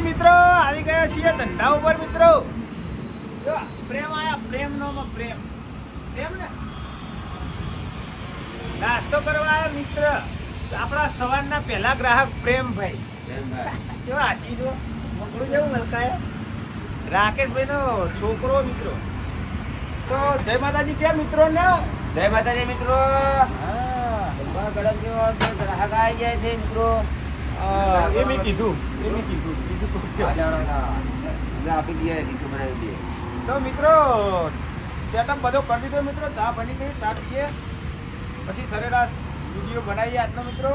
માતાજી મિત્રો આવી ગયા છીએ ધંધા ઉપર મિત્રો. જો પ્રેમ આયા પ્રેમ નો પ્રેમ. પ્રેમ ને? નાસ્તો કરવા આયા મિત્ર. આપણા સવારના પહેલા ગ્રાહક પ્રેમભાઈ. કેવા આશી જો મોકળું જેવું મલકાય રાકેશભાઈ નો છોકરો મિત્રો. તો જય માતાજી ક્યાં મિત્રો ને? જય માતાજી મિત્રો. તો ગ્રાહક આવી જાય છે મિત્રો. એ મેં કીધું. એ મેં કીધું. બીજું આપી દઈએ ડીશું બનાવી દઈએ તો મિત્રો સેટઅપ બધો કરી દીધો મિત્રો. ચા બની ગઈ, ચા પીએ. પછી સરેરાશ વીડિયો બનાવીએ આજનો મિત્રો.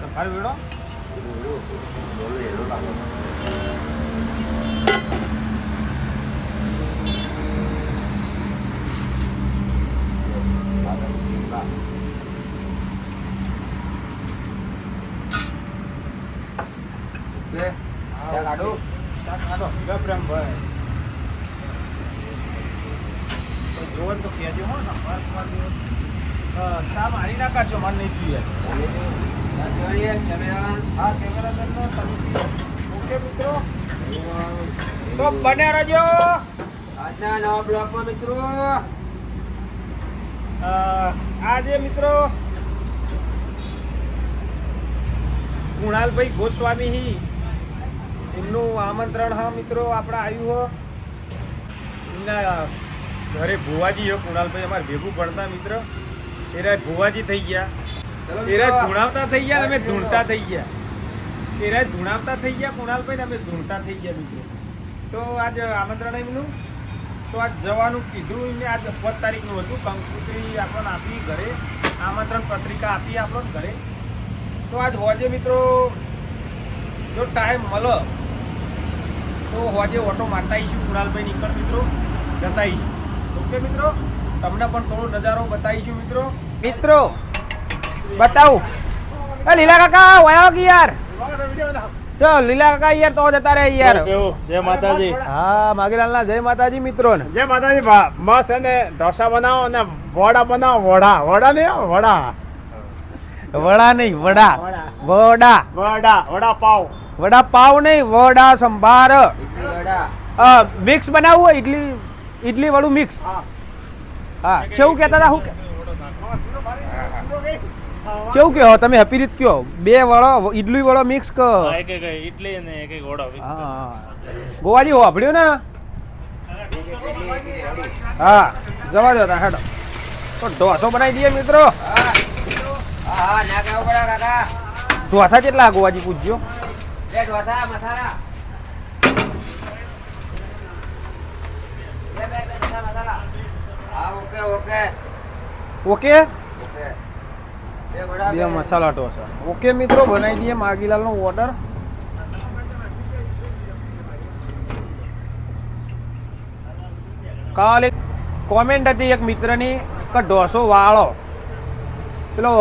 સફારી વેડો બોલો એનું લાગે ઓકે ચા કાઢું ચા કાઢો ગભરામ ભાઈ તો જોવો ને તો કહેજો હો સંભાળ સંભાળ જેવો. અ, ચા મારી ના કાઢશો મને નહીં પીએ ચા પીવાની છે? કેમેરામેન? હા કેમેરા કરતો તમે પીઓ ઓકે મિત્રો તો બને રહેજો આજના નવા બ્લોગમાં મિત્રો અ, આજે મિત્રો કુણાલભાઈ ગોસ્વામી હી. એમનું આમંત્રણ હા મિત્રો આપણે આવ્યું હો. એમના ઘરે ભુવાજી હો. કુણાલભાઈ અમારે ભેગું પડતા મિત્ર. એરા ભુવાજી થઈ ગયા. એરા ધૂણાવતા થઈ ગયા અમે ધૂણતા થઈ ગયા. એરા ધૂણાવતા થઈ ગયા કુણાલભાઈ ને અમે ધૂણતા થઈ ગયા મિત્રો. તો આજ આમંત્રણ એમનું. તો આજ જવાનું કીધું ને આજ પદ તારીખનું હતું. કંકુત્રી આપણને આપી ઘરે આમંત્રણ પત્રિકા આપી આપણને ઘરે. તો આજ હોજે મિત્રો જો ટાઈમ મળે તો હોજે ઓટો મારતા આવીશું. કુણાલભાઈ નીકળ મિત્રો જતા આવીશું. ઓકે મિત્રો? તમને પણ થોડો નજારો બતાવીશું મિત્રો. મિત્રો બતાવું. લીલા કાકા વયા કે યાર? જો લીલા કાકા યાર તો જતા રહે યાર. જય માતાજી. હા માગીલાલના જય માતાજી મિત્રો ને. જય માતાજી મસ્ત અને ઢોસા બનાવો અને વડા બનાવો વડા. વડા નહીં વડા. વડા નહીં વડા. વડા. વડા વડા પાવ. વડા પાવ નહીં વડા સંભાર. મિક્સ બનાવવું હોય ઇડલી ઇડલી વાળું મિક્સ. હા. હા કેવું કહેતા હતા હું કેવું કહો? તમે હેપી રીત કયો બે વડો ઈડલી વડો મિક્સ ક એક એક ઈડલી અને એક એક વડો મિક્સ. હા ગોવાજી હોભળ્યું ને? હા જવા દો તા હેડો. તો ઢોસો બનાવી દઈએ મિત્રો. હા હા ના ખાવ પડે કાકા ઢોસા કેટલા ગોવાજી પૂછજો બે ઢોસા મસાલા. બે બે બે મસાલા. હા ઓકે ઓકે. ઓકે? ઓકે. બે મસાલા ઢોસા ઓકે મિત્રો, બનાવી દઈએ માગીલાલનો ઓર્ડર કાલે કોમેન્ટ હતી એક મિત્રની કે ઢોસો વાળો. પેલો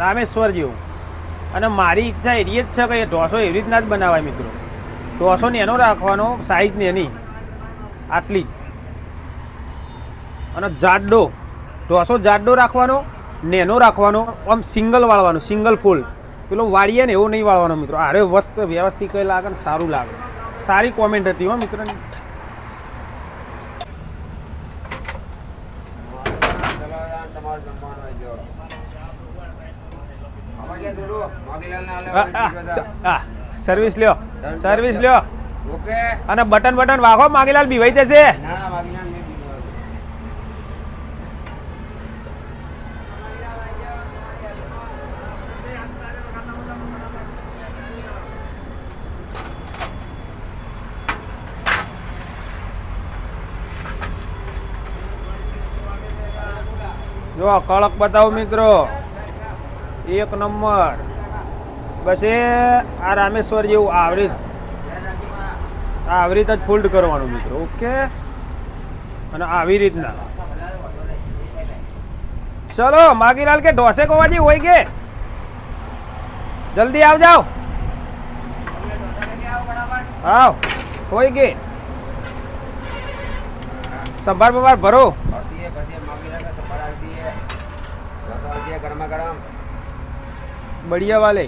રામેશ્વર જેવું અને મારી ઈચ્છા એવી જ છે કે એ ઢોસો એવી રીતના જ બનાવાય મિત્રો. ઢોસો ને એનો રાખવાનો સાઈઝ નેની આટલી અને જાડો. ઢોસો જાડો રાખવાનો. નેનો રાખવાનો આમ સિંગલ વાળવાનો સિંગલ ફૂલ. પેલો વાળીએ ને એવો નહીં વાળવાનો મિત્રો. અરે વસ્ત વ્યવસ્થિત કઈ લાગે ને સારું લાગે. સારી કોમેન્ટ હતી હો હા, સર્વિસ લ્યો. સર્વિસ લ્યો. અને બટન બટન વાગો માગીલાલ બીવાઈ જશે. ના મોગીલાલ નહીં પીવાનું. જો કડક બતાવો મિત્રો. એક નંબર. બસ એ આ રામેશ્વર જેવું આવરી રીત આ આવી રીત જ ફોલ્ડ કરવાનું મિત્રો, ઓકે? અને આવી રીતના. ચલો, માગીલાલ કે ઢોસે કોવાજી હોય કે? જલ્દી આવ જાઓ. આવ, હોય કે? સંભાર બભાર ભરો. ગરમા ગરમ. બઢિયા વાલે.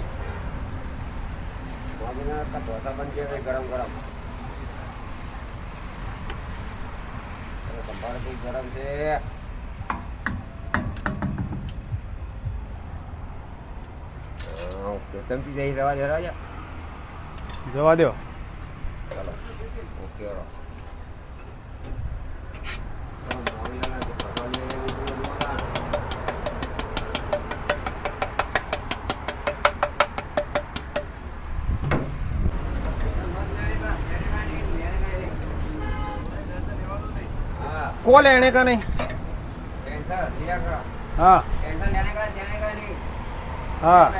સ્વામિનારાયણ કા ભાઈ ગરમ ગરમ. અરે સંભાળ બહુ ગરમ છે. ઓકે ચમચી જઈ રવા દે રાજા જવા દો. ચાલો ઓકે को लेने का नहीं हाँ हाँ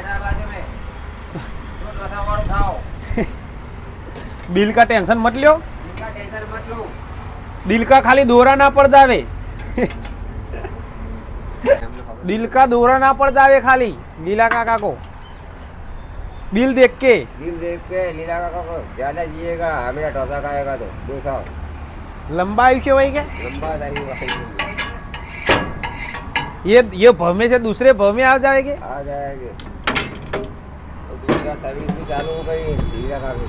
बिल का टेंशन मत लियो दिल का खाली दौरा ना पड़ जावे दिल का दौरा ना पड़ जावे खाली लीला काका को बिल देख के बिल देख के लीला काका को ज्यादा जिएगा हमेरा टोसा खाएगा तो दो साल लंबा आयुष्य वही क्या लंबा तारीख वही ये ये भव में से दूसरे भव में आ जाएंगे आ जाएंगे तो दूसरा सर्विस भी चालू हो गई लीला का भी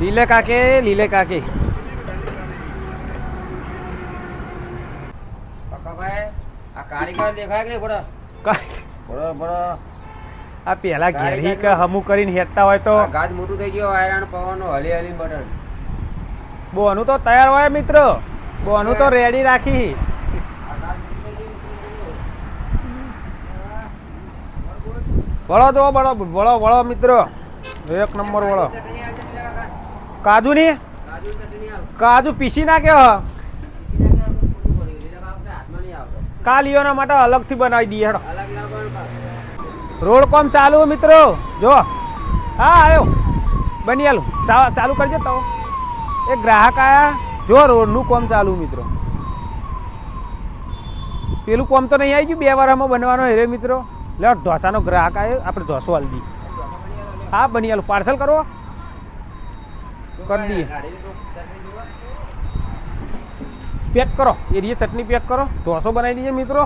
લીલે કાકે લીલે કાકે पक्का भाई आ कारीगर देखा है कि नहीं बड़ा કા- बड़ा बड़ा આ પેલા ઘેરી કે હમું કરીને હેરતા હોય તો આ ગાજ મોટું થઈ ગયું આયરન પવનનું હલી હલી બટન બોનું તો તૈયાર હોય મિત્ર બોનું તો રેડી રાખી. વળો તો વળો વળો વળો મિત્ર એક નંબર વળો. કાજુ ની કાજુ પીસી નાખ્યો હ. લીલા કાઢ, ખોટું પડ્યું. લીલા કાઢ આપણે હાથમાં નહીં આવતો. કા લીઓના માટે અલગથી બનાવી દઈએ હેડો. રોડ કોમ ચાલુ મિત્રો જો હા આવ્યો બની આલું ચાલુ કરજો તો એ ગ્રાહક આયા? જો, રોડનું કોમ ચાલુ, મિત્રો. પેલું કોમ તો નહીં આવી ગયું, બે વારમાં બનવાનો હેરે મિત્રો. લે ઢોસાનો ગ્રાહક આવ્યો આપણે ઢોસો હાલ દઈએ. હા, બની આલું. પાર્સલ કરો? કરી દઈએ. પેક કરો, એરિયે ચટણી પેક કરો. ઢોસો બનાવી દઈએ, મિત્રો.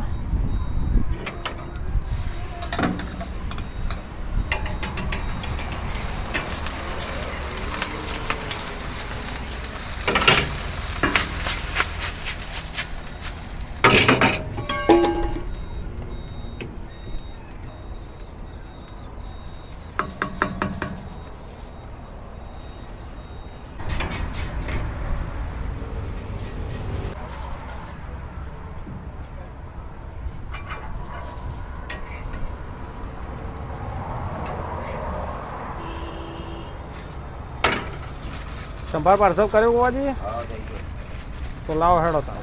સંભાળ પાર્સલ કર્યો હોવાજી હા, તો લાવો હેડો તા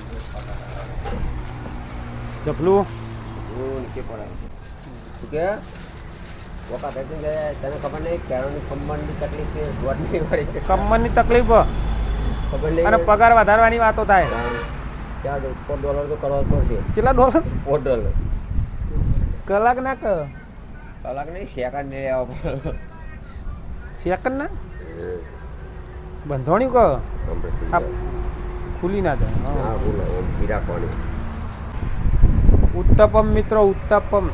જપલું પડે. કે? ભેગી ગયા, તને ખબર નહીં કેળવણી ખંભાની તકલીફ છે દોઢની વાળી છે. કમરની તકલીફ? ખબર નહીં. અને પગાર વધારવાની વાતો થાય. ત્યાં ડોલર તો કરવા પડશે. કેટલા ડોલર? પર ડોલર? કલાક ના ક. કલાક નહીં સેકન્ડ નહીં આવવા સેકન્ડ ના? બંધોણી કહો? ખુલી ના કોની? ઉત્તપમ મિત્રો ઉત્તપમ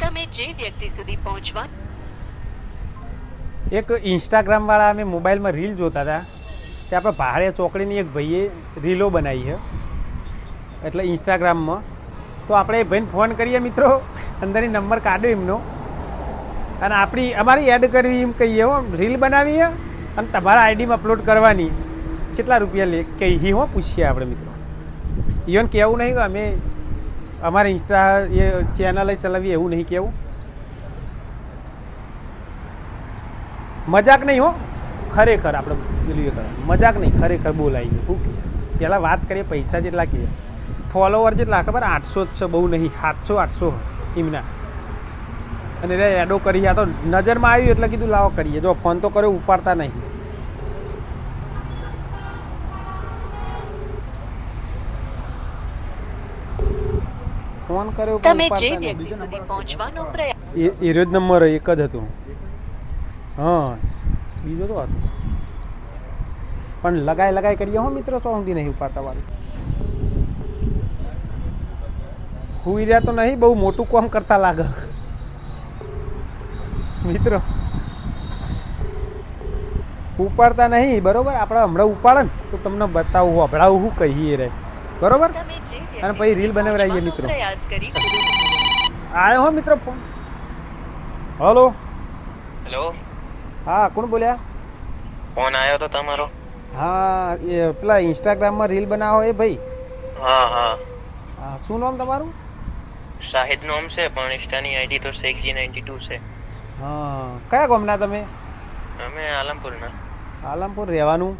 તમે જે વ્યક્તિ સુધી પહોંચવા? એક ઇન્સ્ટાગ્રામ વાળા અમે મોબાઈલમાં રીલ જોતા હતા. તે આપણે પહાડે ચોકડીની એક ભાઈએ રીલો બનાવી છે. એટલે ઇન્સ્ટાગ્રામમાં તો આપણે ભાઈને ફોન કરીએ મિત્રો. અંદરની નંબર કાઢ્યો એમનો. અને આપણી, અમારી એડ કરવી એમ કહીએ હો. રીલ બનાવીએ અને તમારા આઈડીમાં અપલોડ કરવાની. કેટલા રૂપિયા લે કહીએ હો, પૂછીએ આપણે મિત્રો. ઇવન કહેવું નહીં, અમે અમારે ઇન્સ્ટા એ ચેનલ ચલાવીએ, એવું નહીં કહેવું મજાક નહીં હો. ખરેખર આપણે પેલું કરે મજાક નહીં ખરેખર બોલાવીએ શું કે પહેલાં વાત કરીએ પૈસા જેટલા કે ફોલોવર જેટલા ખબર? આઠસો જ છે બહુ નહીં. સાતસો આઠસો. એમના. અને રે એડો કરી આ તો નજરમાં આવ્યું એટલે કીધું લાવો કરીએ. જો ફોન તો કર્યો ઉપાડતા નહીં. ફોન કર્યો તમે જે વ્યક્તિ સુધી પહોંચવાનો પ્રયાસ એ એ જ નંબર એક જ હતું. હા બીજો તો હતો પણ લગાઈ લગાઈ કરીએ હો મિત્રો તો ઊંધી નહીં ઉપાડતા વાળું. હુઈ રહ્યા તો નહીં બહુ મોટું કામ કરતા લાગે. મિત્રો ઉપાડતા નહીં બરોબર? આપણે હમણાં ઉપાડે ને તો તમને બતાવું હભળાવું હું કહીએ રે. બરોબર? અને પછી રીલ સુધી બનાવડાવીએ મિત્રો. આવ્યો હો મિત્રો ફોન. હલો? હેલો? હા કોણ બોલ્યા? ફોન આવ્યો તો તમારો. હા એ પેલા ઇન્સ્ટાગ્રામમાં રીલ બનાવો એ ભાઈ. હા હા. હા શું નામ તમારું? શાહિદ નામ છે પણ ઇન્સ્ટાની આઈડી તો શેખજી નાઇન્ટી ટુ છે. હા કયા ગામના તમે? અમે આલમપુરના. આલમપુર રહેવાનું?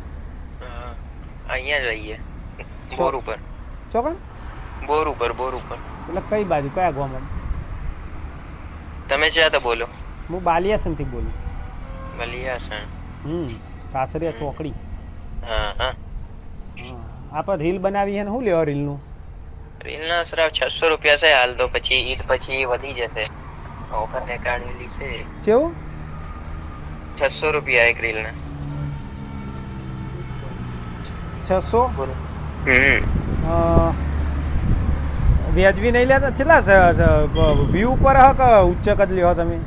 હા, અહીંયા જ રહીએ. બોર ઉપર. ચોકન? બોર ઉપર બોર ઉપર. એટલે કઈ બાજુ કયા ગામ તમે જ્યાં તો બોલો. હું બાલિયાસનથી બોલું. બલિયાસણ હમ કાસરિયા ચોકડી. હા હા. હા આપણે રીલ બનાવી ને શું લેવા રીલ ના સરાવ છસો રૂપિયા છે હાલ તો પછી ઈદ પછી વધી જશે. ઓફર નીકાળેલી છે. કેવું છસો રૂપિયા એક રીલના. છસો? બોલો હમ વ્યાજબી નહીં લેતા? કેટલા વ્યૂ ઉપર હક ઉચ્ચ કદ લ્યો તમે?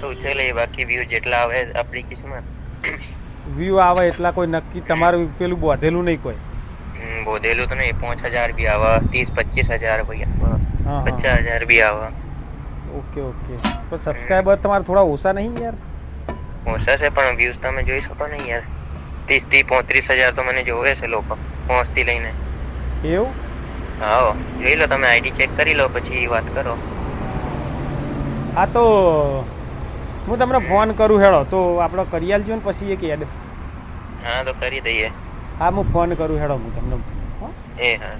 તો ઉછેલે બાકી વ્યૂ જેટલા આવે આપણી કિસ્મત. વ્યૂ આવે એટલા કોઈ નક્કી તમારું પેલું બોધેલું નહીં કોઈ. બોધેલું તો નહીં પાંચ હજાર બી આવે ત્રીસ પચીસ હજાર હા. પચાસ હજાર બી આવે. Okay okay. તો સબસ્ક્રાઈબર તમારે થોડા ઓછા નહીં યાર? ઓછા છે પણ વ્યૂઝ તમે જોઈ શકો ને યાર. ત્રીસથી પોત્રીસ હજાર તો મને જોવે છે લોકો પાંચથી લઈને. એવું? હા જોઈ લો તમે આઈડી ચેક કરી લો પછી વાત કરો. હા તો હું તમને ફોન કરું હેડો તો આપણે કરી આલજો ને પછી એક એડ હા તો કરી દઈએ. હા હું ફોન કરું હેડો હું તમને. હો? એ હા.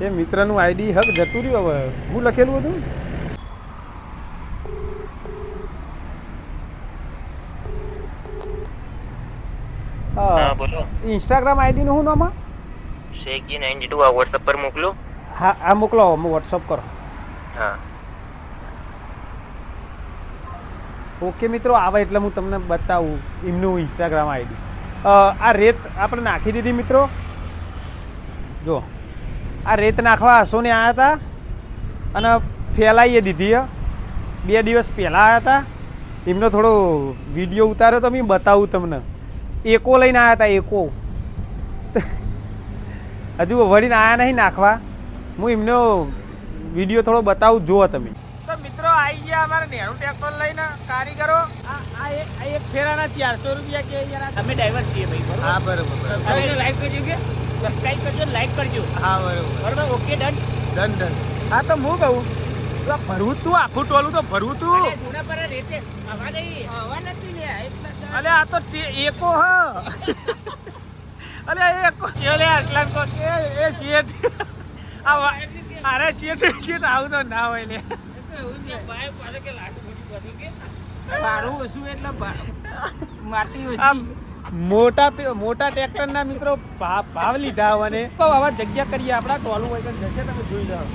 એ મિત્રનું આઈડી હક જતું રહ્યું હવે. હું લખેલું હતું હા બોલો. ઇન્સ્ટાગ્રામ આઈડીનું શું નામ? શેખજી ટુ આ વોટ્સઅપ પર મોકલો. હા આ મોકલો હું વોટ્સઅપ કરો. હા. ઓકે મિત્રો, આવે એટલે હું તમને બતાવું એમનું ઇન્સ્ટાગ્રામ આઈડી આ રેત આપણે નાખી દીધી મિત્રો. જો, આ રેત નાખવા હસોને આવ્યા હતા અને ફેલાઈએ દીધી. બે દિવસ પહેલાં આવ્યા હતા એમનો થોડો વીડિયો ઉતાર્યો તો મેં બતાવું તમને. એકો લઈને આવ્યા હતા એકો. હજુ વળીને આવ્યા નહીં નાખવા. હું એમનો વીડિયો થોડો બતાવું જુઓ તમે. તો મિત્રો આવી ગયા અમારે નેહરુ ટ્રેક્ટર લઈને કારીગરો. આ આ એક આ એક ફેરાના ચારસો રૂપિયા કે યાર અમે ડ્રાઈવર છીએ ભાઈ હા બરોબર તમે લાઈક કરજો કે? સબસ્ક્રાઇબ કરજો લાઈક કરજો. હા બરોબર. બરોબર? Okay done. Done done. હા તો હું કહું ભરવું તું આખું ટોલું તો ભરવું તું. અલે આ તો એકો હ. અલે એકો અલે આટલા કો એ એ શેઠ. આ અરે શેઠ શેઠ આવું તો ના હોય લે. માટી મોટા મોટા ટ્રેક્ટરના મિત્રો ભાવ ભાવ લીધા અને આવા જગ્યા કરીએ આપણા ટોલું હોય જશે તમે જોઈ જાઓ. ને.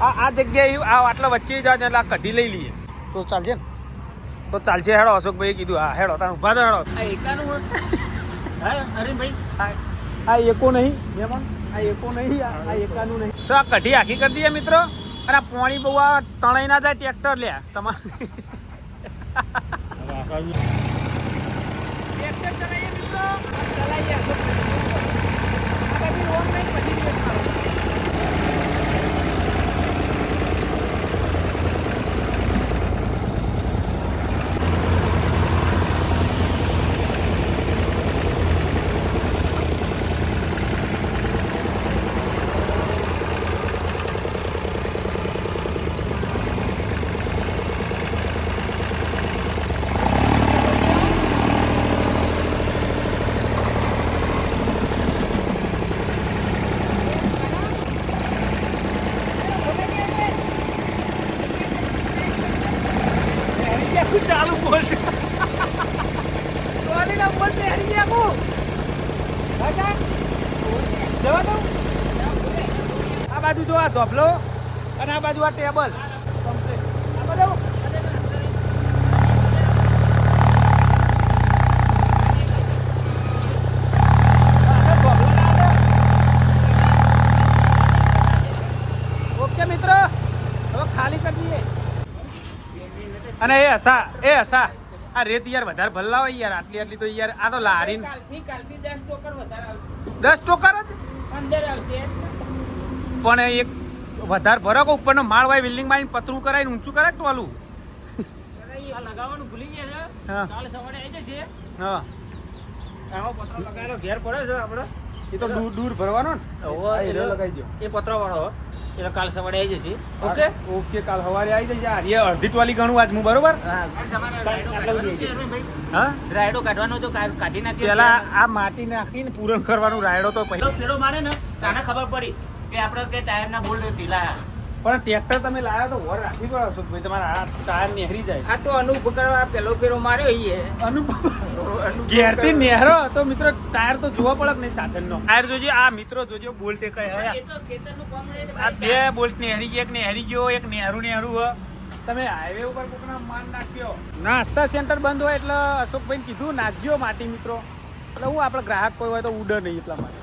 આ આ જગ્યાએ આ આટલા વચ્ચે જવા એટલે આ કઢી લઈ લઈએ. તો ચાલશે ને. તો ચાલશે હેડો અશોકભાઈ કીધું હા હેડો તાર ઊભા તો હેડો. એકાનું હા અરે ભાઈ હા એકો નહીં? મહેમાન આ એકો નહીં આ એકાનું નહીં. તો આ કઢી આખી કરી દઈએ મિત્રો. અને આ પોણી બહુ આ તણાઈ ના જાય ટ્રેક્ટર લે. તમારે ટ્રેક્ટર ચલાવીએ મિત્રો. ચલાવીએ. પછી દિવસ મારો હરિયાકુ ચાલુ બોલ સોરી નંબર છે હરિયાકુ કાકા જવા દઉં આ જો અને આ બાજુ આ ટેબલ. કરી અને એ હસા એ હસા. આ રેત યાર વધારે ભલ્લા હોય યાર આટલી આટલી તો યાર આ તો લારી દસ ટોકર આવશે. દસ ટોકર જ? આવશે. પણ એક વધારે ભરો કે ઉપરનો માળ વાય બિલ્ડિંગમાં પતરું કરાવીને ઊંચું કરાય તો વાલું લગાવવાનું ભૂલી ગયા છે. હા. કાલ સવારે આવી જશે. હા. આવો પતરો લગાવેલો ઘેર પડે છે આપણો એ તો દૂર દૂર ભરવાનો ને? એ લગાવી દો એ પતરો વાળો એટલે કાલ સવારે આવી જશે. ઓકે? ઓકે કાલ સવારે આવી જશે આ રે અડધી ટોલી ગણું આજ હું બરોબર? હા. રાયડો કાઢવાનો તો કાઢી નાખી પેલા આ માટી નાખીને પૂરણ કરવાનું રાયડો તો પહેલો પેડો મારે ને તાને ખબર પડી. કે આપણે કે ટાયરના બોલ્ટ ઢીલા પણ ટ્રેક્ટર તમે લાવ્યા તો વર રાખવી છો અશોકભાઈ તમારા આ ટાયર નેહરી જાય. આ તો અનુભવ કરવા પેલો પેરો માર્યો ઈ અનુભવ? ઘેરથી નેહરો તો મિત્રો ટાયર તો જોવા પડે કે નહીં સાધનનો. ટાયર જોજો આ મિત્રો જોજો બોલ્ટ કઈ હે. આ બે બોલ્ટ નેહરી ગયા એક નેહરી ગયો એક નેહરું નેહરું હ. તમે હાઈવે ઉપર કોકના માન નાખ્યો? નાસ્તા સેન્ટર બંધ હોય એટલે અશોકભાઈ કીધું નાખજો માટી મિત્રો. એટલે હું આપણે ગ્રાહક કોઈ હોય તો ઉડે નહીં એટલા માટે.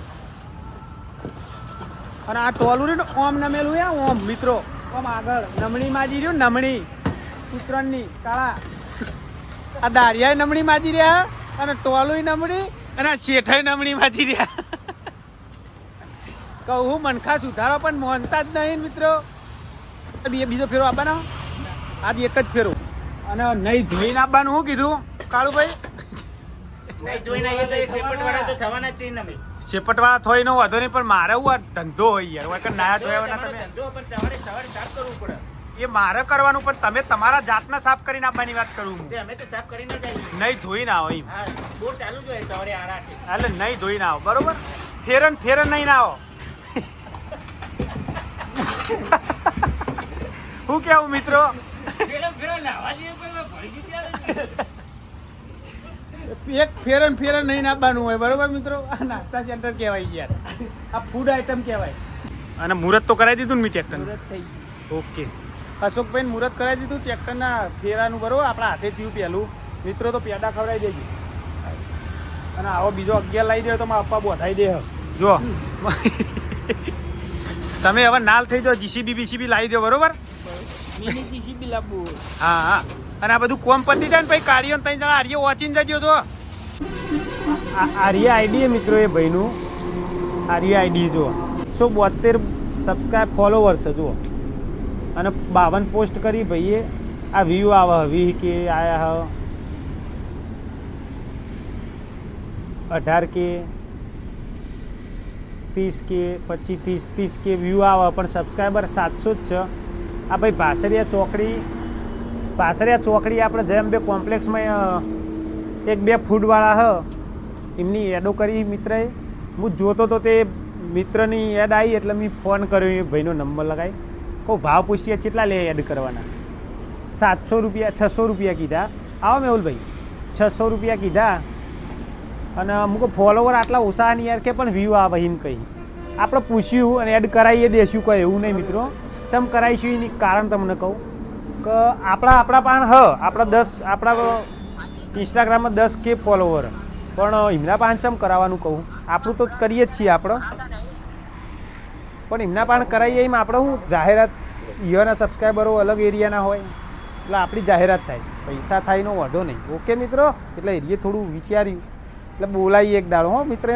અને આ ટોલું રહ્યું ઓમ નમેલું હે, ઓમ. મિત્રો, ઓમ આગળ. નમણી માજી રહ્યું, નમણી. ઉત્તરાયણની કાળા. આ દારિયાએ નમણી માજી રહ્યા, અને ટોલું નમણી, અને આ શેઠાઈ નમણી માજી રહ્યા. કહું મનખા સુધારો પણ મોનતા જ નહીં મિત્રો. બે બીજો ફેરો આપવાનો? આજ એક જ ફેરો. અને નહીં ધોઈને આપવાનું શું કીધું, કાળુભાઈ? નહીં આવીએ તો થવાના છે ને અમે થોય નો વાંધો નહીં પણ મારે હું આ ધંધો હોય યાર. હોય કે નાયા ધોયા તમે. ધંધો પણ સવારે સવારે સાફ કરવું પડે. એ મારે કરવાનું પણ તમે તમારા જાતને સાફ કરીને આપવાની વાત કરું અમે તો સાફ કરીને નહીં ધોઈને આવો એમ. હા બોર ચાલુ જોઈએ સવારે આઠ એટલે નહીં ધોઈને આવો બરોબર? ફેરન ફેરન નહીં ના આવો. શું કેવું મિત્રો? ફેરન ફેરન લાવવા જઈએ પણ ભળી ગઈ ત્યારે. એક ફેરન ફેરન નહીં નાખવાનું હોય બરોબર મિત્રો? આ નાસ્તા સેન્ટર કહેવાય યાર. આ ફૂડ આઈટમ કહેવાય. અને મુહૂર્ત તો કરાવી દીધું ને મેં ટ્રેક્ટર ઓકે. અશોકભાઈ મુહૂર્ત કરાવી દીધું ટ્રેક્ટરના ફેરાનું બરોબર આપણા હાથે થયું પહેલું મિત્રો તો પેડા ખવડાવી દેજો. અને આવો બીજો અગિયાર લાવી દે તો મારા પપ્પા બોધાઈ દે જો તમે હવે નાલ થઈ જાઓ જીસીબી બીસીબી લાવી દો બરોબર? મિની જીસીબી લાવવું હા હા. અને આ બધું કોમ પતી જાય ને પછી કાર્યો ત્રણ જણા આર્ય વોચીને જજો તો આર્ય આઈડી મિત્રો એ ભાઈનું. આર્ય આઈડી જો. સો બોતેર સબસ્ક્રાઈબ ફોલોવર્સ જુઓ. અને બાવન પોસ્ટ કરી ભાઈએ. આ વ્યૂ આવે હવી કે, આયા હ. અઢાર કે, ત્રીસ કે, પચીસ, ત્રીસ ત્રીસ કે વ્યૂ આવે, પણ સબસ્ક્રાઈબર સાતસો જ છે. આ ભાઈ ભાસરિયા ચોકડી ભાસરિયા ચોકડી આપણે જેમ બે કોમ્પ્લેક્સમાં એક બે ફૂડવાળા હ, એમની એડો કરી મિત્રએ. હું જોતો તો તે મિત્રની એડ આવી એટલે મેં ફોન કર્યો, એ ભાઈનો નંબર લગાવી કહું, ભાવ પૂછીએ કેટલા લે એડ કરવાના? સાતસો રૂપિયા, છસો રૂપિયા કીધા. આવો મેહુલભાઈ છસો રૂપિયા કીધા. અને અમુક ફોલોવર આટલા ઓછા નહીં યાર કે પણ વ્યૂ આવે એમ કહી. આપણે પૂછ્યું અને એડ કરાવીએ દેશું કહે એવું નહીં, મિત્રો. ચમ કરાવીશું એની કારણ તમને કહું. કે આપણા આપણા પાન હ, આપણા દસ, આપણા ઇન્સ્ટાગ્રામમાં દસ કે ફોલોવર પણ એમના પાન ચમ કરાવવાનું કહું? આપણું તો કરીએ જ છીએ આપણે પણ એમના પાન કરાવીએ એમ આપણે શું જાહેરાત ઈયોના સબસ્ક્રાઈબરો અલગ એરિયાના હોય. એટલે આપણી જાહેરાત થાય. પૈસા થાય એનો વાંધો નહીં. ઓકે મિત્રો? એટલે એરિયે થોડું વિચાર્યું. એટલે બોલાવીએ એક દાડો હો મિત્ર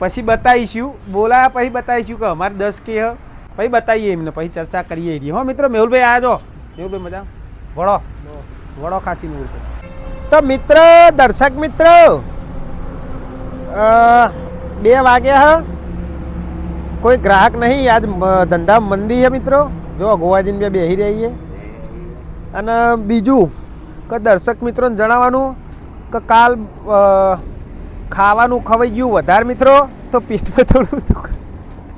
પછી બતાવીશું. બોલાયા પછી બતાવીશું કે અમારે દસ કે હ. પછી બતાવીએ એમને. પછી ચર્ચા કરીએ હો મિત્રો, મેહુલભાઈ આવ્યા જો. મેહુલભાઈ મજા? વડો વડો ખાસી મેહુલભાઈ તો. મિત્ર દર્શક મિત્ર બે વાગ્યા હા. કોઈ ગ્રાહક નહીં આજ ધંધા મંદી છે મિત્રો. જો ગોવાજીને બે બેસી રહીએ. અને બીજું કે દર્શક મિત્રોને જણાવવાનું કે કાલ ખાવાનું ખવાઈ ગયું વધારે મિત્રો તો પેટમાં થોડું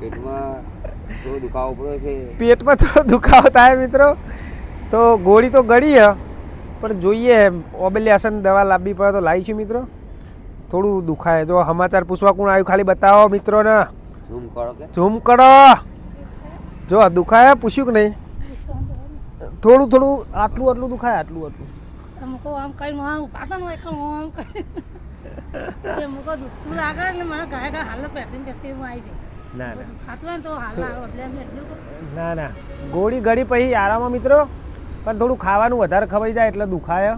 પેટમાં થોડો દુખાવો પડ્યો છે. પેટમાં થોડો દુખાવો થાય મિત્રો. તો ગોળી તો ગળી હે પણ જોઈએ ઓબેલિયાસન દવા લાવવી પડે તો લાવીશું મિત્રો. થોડું દુખાય. જો સમાચાર પૂછવા કોણ આવ્યું ખાલી બતાવો મિત્રોને. ઝૂમ કરો કે? ઝૂમ કરો. જો દુખાય પૂછ્યું કે નહીં? થોડું થોડું આટલું આટલું દુખાય આટલું આટલું. મુકો આમ કઈ આમ પાતા નો એક આમ કઈ કે મુકો દુખતું લાગે એટલે મને ગાય ગાય હાલ પેટીને પેટી હું આવી છે ના ના. ખાતું હોય તો હાલ આવે એટલે ના ના. ગોળી ગળી પછી આરામ મિત્રો? પણ થોડું ખાવાનું વધારે ખવાઈ જાય એટલે દુખાય.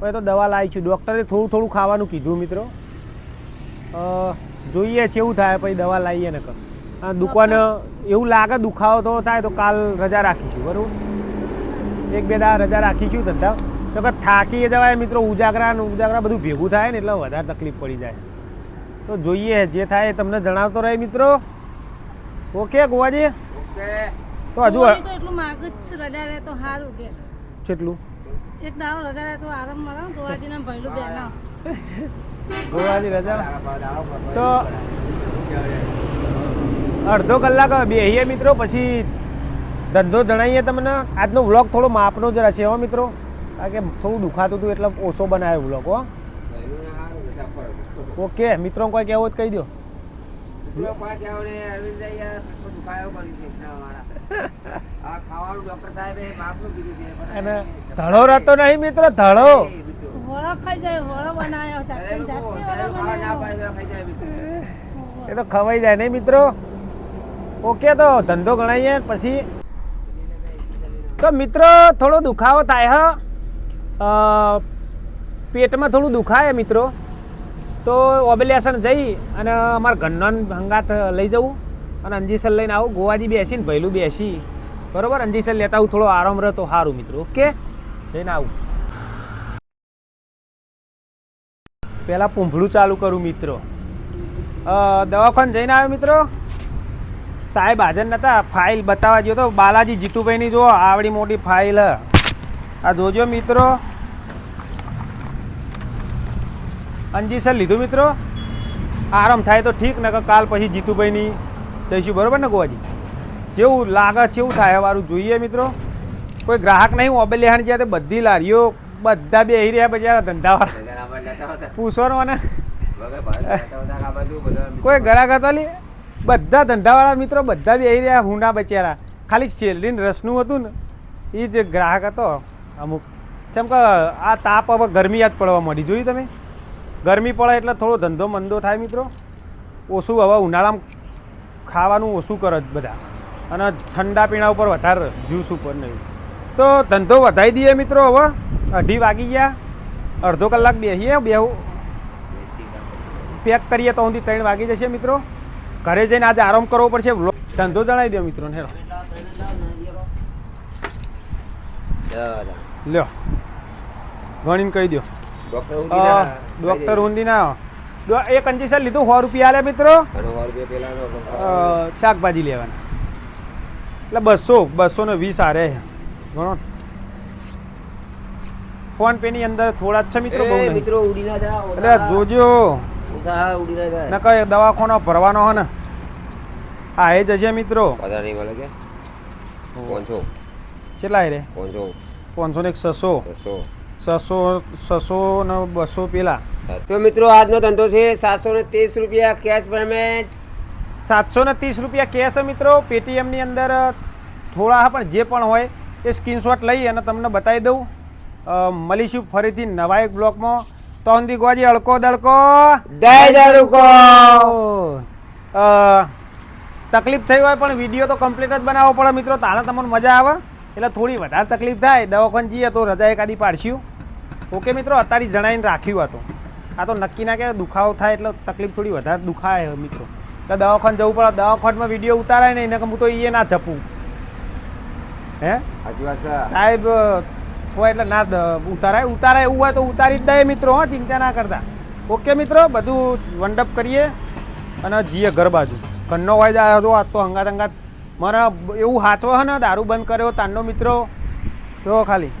પછી તો દવા લાવીશું ડૉક્ટરે થોડું થોડું ખાવાનું કીધું મિત્રો. જોઈએ જોઈએ એવું થાય, પછી દવા લાવીએ ને આ દુકાન એવું લાગે દુખાવો તો થાય તો કાલ રજા રાખીશું, બરાબર? એક બે દા રજા રાખીશું ધંધા. તો કે થાકી જવાય મિત્રો, ઉજાગરા ઉજાગરા બધું ભેગું થાય ને એટલે વધારે તકલીફ પડી જાય. તો જોઈએ, જે થાય એ તમને જણાવતો રહે મિત્રો. ઓકે, ગોવાજી? ઓકે. તો હજુ તો એટલું માગ જ રજા રહે તો સારું કે. કેટલું? એક દાવ રજા રહે તો આરામ મળે ગોવાજીને ભૈલું બેના. ગોવાજી રજા? તો અડધો કલાક બેહીએ મિત્રો પછી ધંધો જણાવીએ તમને. આજનો વ્લોગ થોડો માપનો જરા છે હો મિત્રો. કારણ કે થોડું દુખાતું હતું એટલે ઓછો બનાવ્યો વ્લોગ હો. ઓકે મિત્રો કોઈ કહેવું હોય કહી દો મિત્રો પાંચ આવડે અરવિંદભાઈ યાર પેટમાં છે આ ખાવાનું ડોક્ટર સાહેબે માપનું કીધું છે અને ધડો રહેતો નહીં મિત્ર ધડો. એ ખાઈ જાય બનાવ્યો તો ખાઈ જાય મિત્રો. એ તો ખવાઈ જાય નહીં મિત્રો. ઓકે તો ધંધો ગણાય પછી. તો મિત્રો થોડો દુખાવો થાય હ. પેટમાં થોડું દુખાય મિત્રો. તો ઓબેલિયાસન જઈ અને અમારા ઘરનો હંગાત લઈ જવું અને અંજીસર લઈને આવું. ગોવાજી બેસીને, ભૈલું બેસી. બરોબર? અંજીસર લેતા આવું, થોડો આરામ રહે તો સારું મિત્રો. ઓકે? જઈને આવું. પહેલાં પૂંભળું ચાલુ કરું મિત્રો. દવાખાન જઈને આવ્યો મિત્રો. સાહેબ હાજર નતા. ફાઇલ બતાવવા ગયો તો બાલાજી જીતુભાઈની જો આવડી મોટી ફાઇલ. આ જોજો મિત્રો. અંજી સર લીધું મિત્રો? આરામ થાય તો ઠીક ને કાલ પછી જીતુભાઈની જઈશું, બરાબર ને ગોવાજી? જેવું લાગે એવું થાય વાળું જોઈએ મિત્રો. કોઈ ગ્રાહક નહીં ઓબેલિહાણ જ્યાં તે બધી લારીઓ બધા બે રહ્યા બચારા ધંધાવાળા. પૂછવાનું મિત્રો. કોઈ ગ્રાહક હતા લી? બધા ધંધાવાળા મિત્રો, બધા બી રહ્યા હુંડા બચારા. ખાલી શેરડીને રસનું હતું ને એ જ ગ્રાહક હતો, અમુક. જેમ આ તાપ હવે ગરમી યાદ પડવા માંડી. જોયું તમે? ગરમી પડે એટલે થોડો ધંધો મંદો થાય મિત્રો. ઓછું હવે ઉનાળામાં ખાવાનું ઓછું કરે બધા. અને ઠંડા પીણા ઉપર વધારે જ્યુસ ઉપર નહીં. તો ધંધો વધારી દઈએ મિત્રો હવે. અઢી વાગી ગયા. અડધો કલાક બેસીએ બે પેક કરીએ તો સુધી ત્રણ વાગી જશે મિત્રો. ઘરે જઈને આજે આરામ કરવો પડશે. ધંધો જણાવી દો મિત્રો હેરો. લ્યો. ગણીને કહી દો ડોક્ટર ના. ઊંધીના એક અંજીસર લીધું સો રૂપિયા આલે મિત્રો. શાકભાજી લેવાના. એટલે બસો બસો ને વીસ આરે ગણો. ફોન પે ની અંદર થોડા જ છે મિત્રો બહુ એ મિત્રો ઉડી ના જા એટલે જોજો. ઉડી ના કઈ દવાખાનો ભરવાનો હે ને. હા એ જશે મિત્રો. પગાર નહીં મળે કે? પાંચસો. કેટલા એ રે પાંચસો. પાંચસો ને એક છસો. છસો છસો છસો ને બસો પેલા. તો મિત્રો આજનો ધંધો છે સાતસો ને ત્રીસ રૂપિયા કેશ પેમેન્ટ સાતસો ને ત્રીસ રૂપિયા કેશ છે મિત્રો. પેટીએમની અંદર થોડા પણ જે પણ હોય એ સ્ક્રીનશોટ લઈ અને તમને બતાવી દઉં. મળીશું ફરીથી નવા એક બ્લોકમાં. તો હંદી ગોજી અડકો દડકો જય દડકો તકલીફ થઈ હોય પણ વીડિયો તો કમ્પ્લીટ જ બનાવવો પડે મિત્રો. તાણે તમને મજા આવે. એટલે થોડી વધારે તકલીફ થાય દવાખાને જઈએ તો રજા એકાદી પાડશું. ઓકે મિત્રો અત્યારે જણાવીને રાખ્યું હતું આ તો નક્કી ના કે દુખાવો થાય એટલે તકલીફ થોડી વધારે દુખાય મિત્રો. એટલે દવાખાને જવું પડે દવાખાનમાં વીડિયો ઉતારાય ને એને હું તો એ ના જપું. હે? સાહેબ છો એટલે ના ઉતારાય. ઉતારાય એવું હોય તો ઉતારી જ દે મિત્રો હા ચિંતા ના કરતા. ઓકે મિત્રો બધું વંડપ કરીએ અને જીએ ઘર બાજુ. ઘરનો હોય તો આ તો હંગાત હંગાત મને એવું હાચવો હે ને દારૂ બંધ કર્યો તાંડો મિત્રો. જો ખાલી.